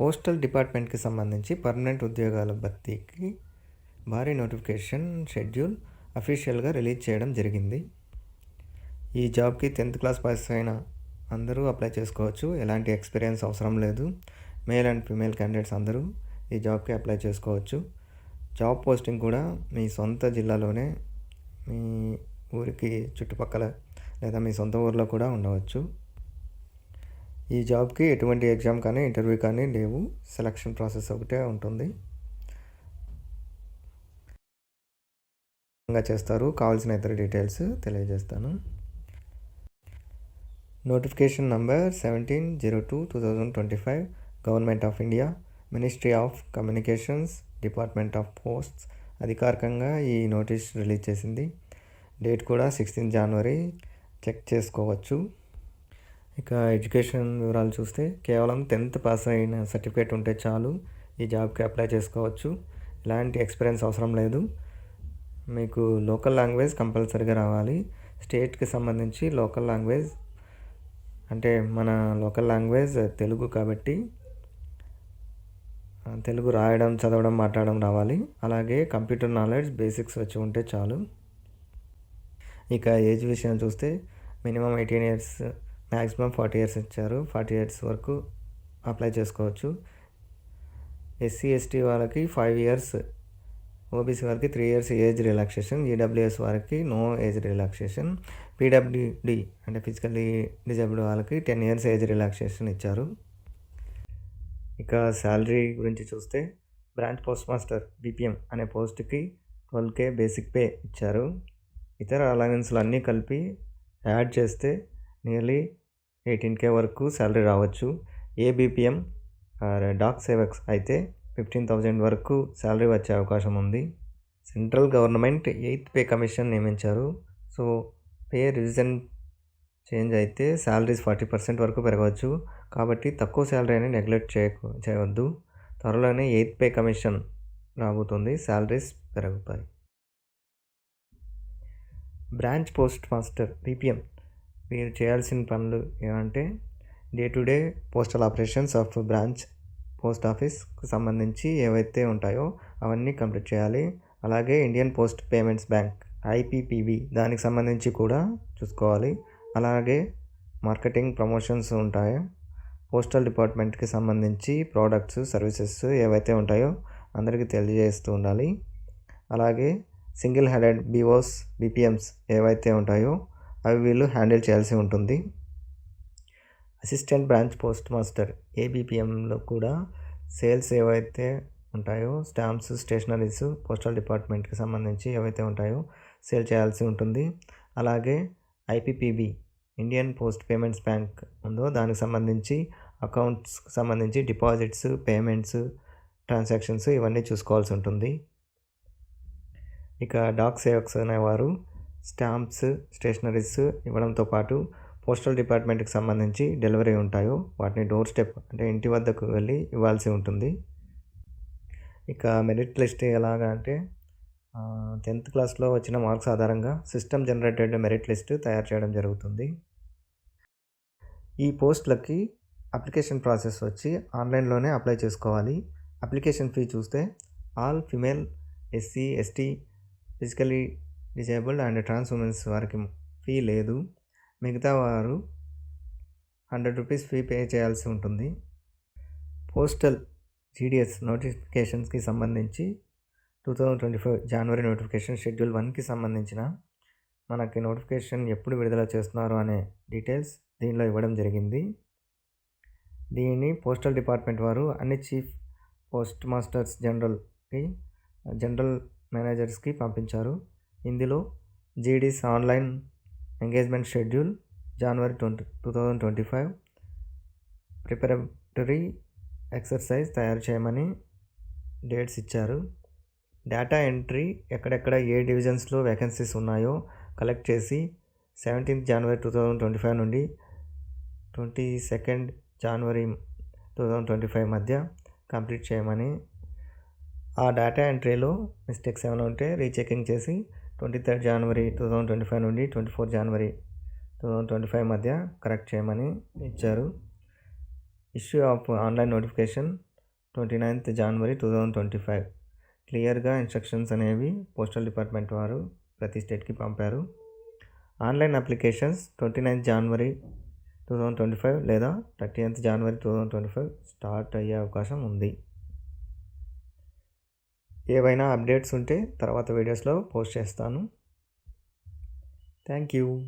Postal డిపార్ట్మెంట్కి సంబంధించి permanent ఉద్యోగాల భర్తీకి భారీ నోటిఫికేషన్ షెడ్యూల్ అఫీషియల్గా రిలీజ్ చేయడం జరిగింది. ఈ జాబ్కి టెన్త్ క్లాస్ పాస్ అయిన అందరూ అప్లై చేసుకోవచ్చు. ఎలాంటి ఎక్స్పీరియన్స్ అవసరం లేదు. మేల్ అండ్ ఫీమేల్ క్యాండిడేట్స్ అందరూ ఈ జాబ్కి అప్లై చేసుకోవచ్చు. జాబ్ పోస్టింగ్ కూడా మీ సొంత జిల్లాలోనే మీ ఊరికి చుట్టుపక్కల లేదా మీ సొంత ఊర్లో కూడా ఉండవచ్చు. ఈ జాబ్కి ఎటువంటి ఎగ్జామ్ కానీ ఇంటర్వ్యూ కానీ లేవు. సెలక్షన్ ప్రాసెస్ ఒకటే ఉంటుంది. చేస్తారు. కావాల్సిన ఇతర డీటెయిల్స్ తెలియజేస్తాను. Notification number seventeen zero two two thousand twenty five government of India ministry of communications department of posts అధికారికంగా ఈ నోటీస్ రిలీజ్ చేసింది. డేట్ కూడా సిక్స్టీన్ జనవరి. చెక్ చేసుకోవచ్చు. ఇక ఎడ్యుకేషన్ వివరాలు చూస్తే కేవలం టెన్త్ పాస్ అయిన సర్టిఫికేట్ ఉంటే చాలు ఈ జాబ్కి అప్లై చేసుకోవచ్చు. ఎలాంటి ఎక్స్పీరియన్స్ అవసరం లేదు. మీకు లోకల్ లాంగ్వేజ్ కంపల్సరీగా రావాలి. స్టేట్కి సంబంధించి లోకల్ లాంగ్వేజ్ అంటే మన లోకల్ లాంగ్వేజ్ తెలుగు కాబట్టి తెలుగు రాయడం చదవడం మాట్లాడడం రావాలి. అలాగే కంప్యూటర్ నాలెడ్జ్ బేసిక్స్ వచ్చి ఉంటే చాలు. ఇక ఏజ్ విషయం చూస్తే minimum eighteen years maximum forty years ఇచ్చారు. ఫార్టీ ఇయర్స్ వరకు అప్లై చేసుకోవచ్చు. ఎస్సీ ఎస్టీ వాళ్ళకి ఫైవ్ ఇయర్స్ ఓబీసీ వారికి three years age relaxation EWS వారికి నో ఏజ్ రిలాక్సేషన్ పీడబ్ల్యూడి అంటే ఫిజికల్లీ డిజేబుల్డ్ వాళ్ళకి టెన్ ఇయర్స్ ఏజ్ రిలాక్సేషన్ ఇచ్చారు. ఇక శాలరీ గురించి చూస్తే బ్రాంచ్ పోస్ట్ మాస్టర్ బీపీఎం అనే పోస్ట్కి ట్వెల్వ్ కే బేసిక్ పే ఇచ్చారు. ఇతర అలయన్స్లు అన్నీ కలిపి యాడ్ చేస్తే నియర్లీ ఎయిటీన్ కే వరకు శాలరీ రావచ్చు. ఏబిపిఎం డాక్ సేవక్స్ అయితే ఫిఫ్టీన్ థౌజండ్ వరకు శాలరీ వచ్చే అవకాశం ఉంది. Central government eighth pay commission నియమించారు. సో పే రివిజన్ చేంజ్ అయితే శాలరీస్ ఫార్టీ పర్సెంట్ వరకు పెరగవచ్చు. కాబట్టి తక్కువ శాలరీ అని నెగ్లెక్ట్ చేయ చేయవద్దు. త్వరలోనే ఎయిత్ పే కమిషన్ రాబోతుంది శాలరీస్ పెరుగుతాయి. బ్రాంచ్ పోస్ట్ మాస్టర్ బీపీఎం మీరు చేయాల్సిన పనులు ఏమంటే day to day postal operations of branch post ఆఫీస్కి సంబంధించి ఏవైతే ఉంటాయో అవన్నీ కంప్లీట్ చేయాలి. అలాగే Indian post payments bank IPPB దానికి సంబంధించి కూడా చూసుకోవాలి. అలాగే మార్కెటింగ్ ప్రమోషన్స్ ఉంటాయో. పోస్టల్ డిపార్ట్మెంట్కి సంబంధించి ప్రోడక్ట్స్ సర్వీసెస్ ఏవైతే ఉంటాయో అందరికీ తెలియజేస్తూ ఉండాలి. అలాగే సింగిల్ హెడెడ్ బీఓస్ బీపీఎంస్ ఏవైతే ఉంటాయో అవి వీళ్ళు హ్యాండిల్ చేయాల్సి ఉంటుంది. అసిస్టెంట్ బ్రాంచ్ పోస్ట్ మాస్టర్ ఏబిపిఎంలో కూడా సేల్స్ ఏవైతే ఉంటాయో స్టాంప్స్ స్టేషనరీస్ పోస్టల్ డిపార్ట్మెంట్కి సంబంధించి ఏవైతే ఉంటాయో సేల్ చేయాల్సి ఉంటుంది. అలాగే IPPB Indian post payments bank ఉందో దానికి సంబంధించి అకౌంట్స్కి సంబంధించి డిపాజిట్స్ పేమెంట్స్ ట్రాన్సాక్షన్స్ ఇవన్నీ చూసుకోవాల్సి ఉంటుంది. ఇక డాక్ సేవక్స్ అనేవారు స్టాంప్స్ స్టేషనరీస్ ఇవ్వడంతో పాటు పోస్టల్ డిపార్ట్మెంట్కి సంబంధించి డెలివరీ ఉంటాయో వాటిని డోర్ స్టెప్ అంటే ఇంటి వద్దకు వెళ్ళి ఇవ్వాల్సి ఉంటుంది. ఇక మెరిట్ లిస్ట్ ఎలాగా అంటే టెన్త్ క్లాస్లో వచ్చిన మార్క్స్ ఆధారంగా సిస్టమ్ జనరేటెడ్ మెరిట్ లిస్ట్ తయారు చేయడం జరుగుతుంది. ఈ పోస్టులకి అప్లికేషన్ ప్రాసెస్ వచ్చి ఆన్లైన్లోనే అప్లై చేసుకోవాలి. అప్లికేషన్ ఫీ చూస్తే all female SC ST physically disabled and trans womens వారికి ఫీ లేదు. మిగతా వారు హండ్రెడ్ రూపీస్ ఫీ పే చేయాల్సి ఉంటుంది. పోస్టల్ జీడిఎస్ నోటిఫికేషన్స్కి సంబంధించి టూ థౌజండ్ ట్వంటీ ఫైవ్ జనవరి నోటిఫికేషన్ షెడ్యూల్ వన్కి సంబంధించిన మనకి నోటిఫికేషన్ ఎప్పుడు విడుదల చేస్తున్నారు అనే డీటెయిల్స్ దీనిలో ఇవ్వడం జరిగింది. దీన్ని పోస్టల్ డిపార్ట్మెంట్ వారు అన్ని చీఫ్ పోస్ట్ మాస్టర్స్ జనరల్కి జనరల్ మేనేజర్స్కి పంపించారు. ఇందులో GDS online engagement schedule January twenty two thousand twenty five preparatory exercise తయారు చేయమని డేట్స్ ఇచ్చారు. డేటా ఎంట్రీ ఎక్కడెక్కడ ఏ డివిజన్స్లో వేకెన్సీస్ ఉన్నాయో కలెక్ట్ చేసి సెవెంటీన్త్ జనవరి టూ థౌజండ్ ట్వంటీ ఫైవ్ నుండి ట్వంటీ సెకండ్ జనవరి టూ థౌజండ్ ట్వంటీ ఫైవ్ మధ్య కంప్లీట్ చేయమని ఆ డేటా ఎంట్రీలో మిస్టేక్స్ ఏమైనా ఉంటే రీచెకింగ్ చేసి ట్వంటీ థర్డ్ జనవరి టూ థౌజండ్ ట్వంటీ ఫైవ్ నుండి twenty four January two thousand twenty five మధ్య కరెక్ట్ చేయమని ఇచ్చారు. Issue of online notification twenty ninth January two thousand twenty five క్లియర్గా ఇన్స్ట్రక్షన్స్ అనేవి పోస్టల్ డిపార్ట్మెంట్ వారు ప్రతి స్టేట్కి పంపారు. ఆన్లైన్ అప్లికేషన్స్ ట్వంటీ నైన్త్ జనవరి టూ థౌజండ్ ట్వంటీ ఫైవ్ లేదా థర్టీ జనవరి two thousand twenty five start అయ్యే అవకాశం ఉంది. ఏవైనా అప్డేట్స్ ఉంటే తర్వాత వీడియోస్లో పోస్ట్ చేస్తాను. Thank you.